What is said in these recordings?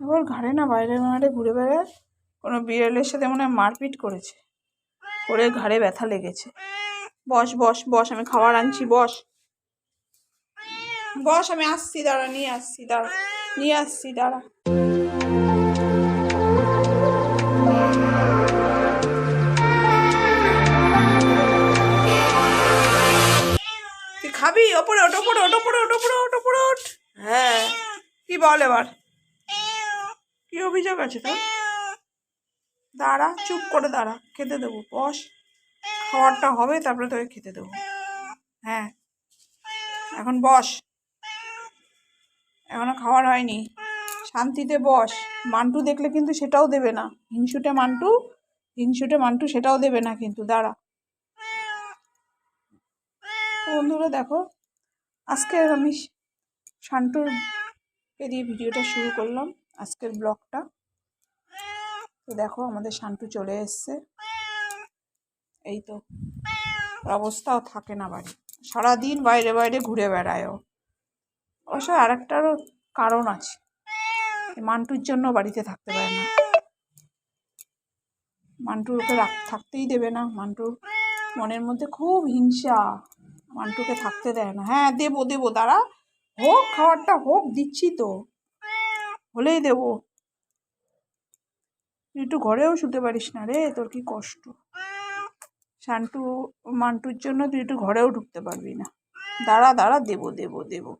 ওর ঘাড়ে না বাইরে বাইরে ঘুরে বেড়ায়। কোনো বিড়ালের সাথে মনে হয় মারপিট করেছে। করে ঘাড়ে ব্যথা লেগেছে। বস বস বস, আমি খাবার আনছি, বস। বস, আমি আসছি, দাঁড়া, নিয়ে আসছি, দাঁড়া, নিয়ে আসছি, দাঁড়া। তুই খাবি? ওপরে ওট ওপরে ওট ওপরে ওট ওপরে ওট ওঠ। হ্যাঁ। কি বল এবার? কি অভিযোগ আছে তোর? দাঁড়া, চুপ করে দাঁড়া, খেতে দেবো, বস। খাবারটা হবে, তারপরে তোকে খেতে দেবো। হ্যাঁ। এখন বস। এখনও খাবার হয়নি। শান্তিতে বস। মান্টু দেখলে কিন্তু সেটাও দেবে না। হিংসুটে মান্টু হিংসুটে মান্টু সেটাও দেবে না কিন্তু, দাঁড়া। বন্ধুরা দেখো, আজকে আমি শান্টুর দিয়ে ভিডিওটা শুরু করলাম। আজকের ব্লগটা। তো দেখো, আমাদের শান্টু চলে এসছে। এই তো অবস্থাও থাকে না বাড়ি। সারাদিন বাইরে বাইরে ঘুরে বেড়ায় ও। অবশ্য আর একটারও কারণ আছে। মান্টুর জন্য বাড়িতে থাকতে পারে না। মান্টু ওকে থাকতেই দেবে না। মান্টুর মনের মধ্যে খুব হিংসা। মান্টুকে থাকতে দেয় না। হ্যাঁ দেবো দেবো, দাঁড়া। হোক, খাবারটা হোক, দিচ্ছি তো। হলেই দেবো। একটু ঘরেও শুতে পারিস না রে, তোর কি কষ্ট। শান্টু, মান্টুর জন্য তুই একটু ঘরেও ঢুকতে পারবি না। দাঁড়া দাঁড়া, দেবো দেবো দেবো।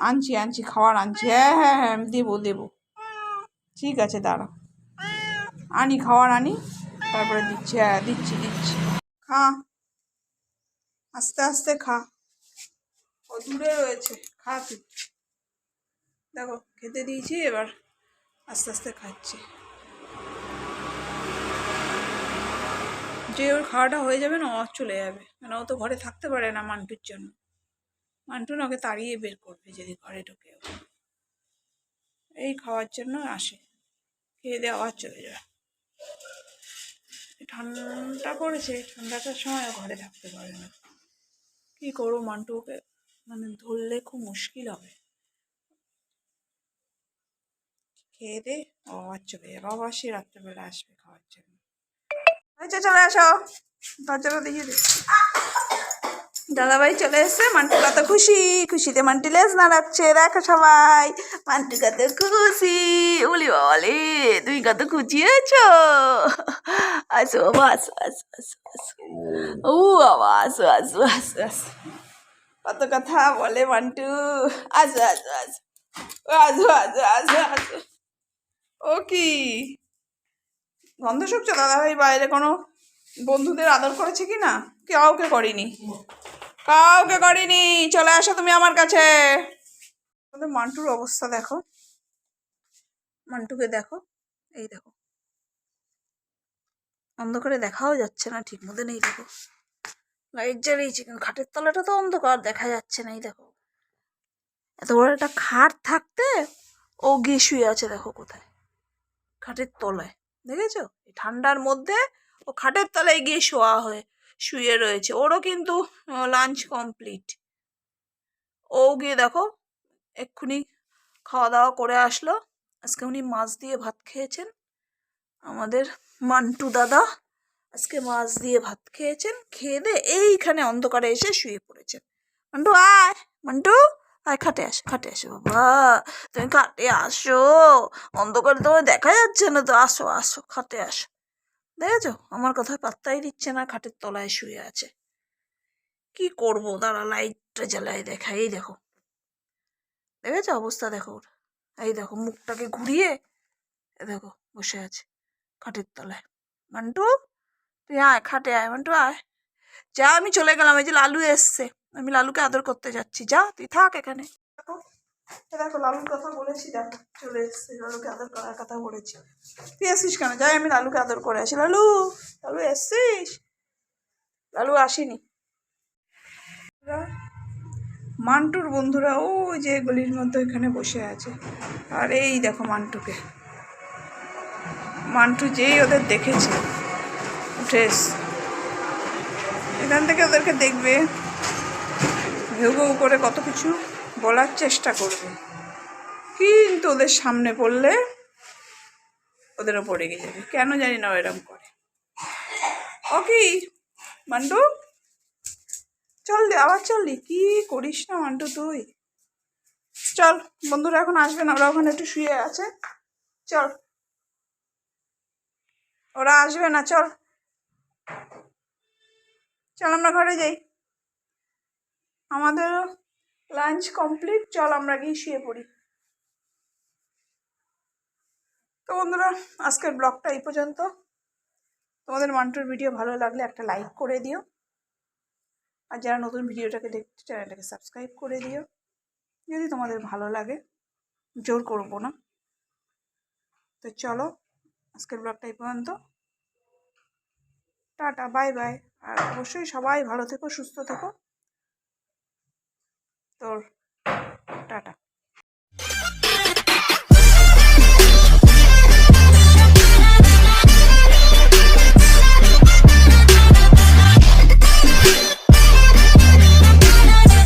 আনছি আনছি, খাওয়ার আনছি। হ্যাঁ হ্যাঁ হ্যাঁ দেবো দেবো। ঠিক আছে, দাঁড়া। আনি, খাওয়ার আনি, তারপরে দিচ্ছি হ্যাঁ দিচ্ছি দিচ্ছি। খা। আস্তে আস্তে খা। ও দূরে রয়েছে। খা তুই। দেখো, খেতে দিয়েছি, এবার আস্তে আস্তে খাচ্ছি। যে ওর খাওয়াটা হয়ে যাবে না, ও চলে যাবে। মানে ও তো ঘরে থাকতে পারে না মান্টুর জন্য। মান্টু না ওকে তাড়িয়ে বের করবে যদি ঘরে ঢোকে। এই খাওয়ার জন্য আসে। খেয়ে আবার চলে যায়। ঠান্ডা পড়েছে, ঠান্ডাটার সময় ঘরে থাকতে পারে না। কী করব, মান্টু ওকে মানে ধরলে খুব মুশকিল হবে। খেয়ে দে ও চলে আবার সে রাত্রেবেলা আসবে খাওয়ার জন্য আচ্ছা চলে আসো দরজাটা দিয়ে দে দাদাভাই চলে এসছে মান্টু কত খুশি খুশিতে মান্টি লেজ নাড়াচ্ছে দেখো সবাই মান্টু কত খুশি বলি বলে তুমি কত খুশি হয়েছো আসো বাবা আসো আসো আসো আসো ও বাবা আসো আসো আসো আসো কত কথা বলে মান্টু আসো আসো আসো আসো আসো আসো আসো ও কি? গন্ধ শুকছে দাদাভাই বাইরে কোনো বন্ধুদের আদর করেছে কি না? কাউকে করিনি। কাউকে করিনি। চলে আসো তুমি আমার কাছে। আমাদের মান্টুর অবস্থা দেখো। মান্টুকে দেখো। এই দেখো। অন্ধকারে দেখাও যাচ্ছে না, ঠিক মতো নেই দেখো। লাইট জ্বালিয়েছি, কিন্তু খাটের তলাটা তো অন্ধকার, দেখা যাচ্ছে না, এই দেখো। এত বড় একটা খাট থাকতে ও গিয়ে শুয়ে আছে, দেখো কোথায়। খাটের তলায়। দেখেছ? ঠান্ডার মধ্যে ও খাটের তলায় গিয়ে শোয়া হয়ে, শুয়ে রয়েছে। ওরও কিন্তু লাঞ্চ কমপ্লিট ও গিয়ে দেখো, এক্ষুনি খাওয়া দাওয়া করে আসলো। আজকে উনি মাছ দিয়ে ভাত খেয়েছেন। আমাদের মান্টু দাদা আজকে মাছ দিয়ে ভাত খেয়েছেন। খেয়ে দিয়ে এইখানে অন্ধকারে এসে শুয়ে পড়েছেন। মান্টু, আয়! মান্টু! আয়, খাটে আসো খাটে আসো বাবা। তুমি খাটে আসো। অন্ধকারে তো দেখা যাচ্ছে না তো। আসো আসো, খাটে আসো। দেখেছ? আমার কথা পাত্তাই দিচ্ছে না, খাটের তলায় শুয়ে আছে। কি করব? দাঁড়া, লাইটটা জ্বালাই দেখা। এই দেখো। দেখেছ অবস্থা? দেখো ওর। এই দেখো, মুখটাকে ঘুরিয়ে দেখো, বসে আছে খাটের তলায়। মান্টু, তুই আয়, খাটে আয়, মান্টু, আয়। যা, আমি চলে গেলাম। এই যে লালু এসছে। আমি লালুকে আদর করতে যাচ্ছি। যা, তুই থাক এখানে। দেখো লালুর কথা বলেছি চলে এসছে। লালুকে আদর করার কথা বলেছি। তুই এসছিস কেন? যাই, আমি লালুকে আদর করে লালু লালু লালু মান্টুর বন্ধুরা ওই যে গলির মধ্যে এখানে বসে আছে। আর এই দেখো মান্টুকে। মান্টু যেই ওদের দেখেছে, উঠে এখান থেকে ওদেরকে দেখবে। ঘেউ ঘেউ করে কত কিছু বলার চেষ্টা করবে। কিন্তু ওদের সামনে পড়লে ওদেরও পড়ে গিয়ে যাবে। কেন জানি না ও এরম করে। ওকে মান্ডু চল দে, আবার চললি কি করিস না মান্টু তুই? চল, বন্ধুরা এখন আসবে না, ওরা ওখানে একটু শুয়ে আছে। চল। ওরা আসবে না, চল। চল, আমরা ঘরে যাই। আমাদের লাঞ্চ কমপ্লিট চল আমরা গিয়ে শুয়ে পড়ি। তো বন্ধুরা, আজকের ব্লগটা এই পর্যন্ত। তোমাদের মান্টুর ভিডিও ভালো লাগলে একটা লাইক করে দিও। আর যারা নতুন ভিডিওটাকে দেখতে চ্যানেলটাকে সাবস্ক্রাইব করে দিও। যদি তোমাদের ভালো লাগে, জোর করব না। তো চলো, আজকের ব্লগটা এই পর্যন্ত। টাটা বাই বাই আর অবশ্যই সবাই ভালো থেকো, সুস্থ থেকো। তোর টাটা।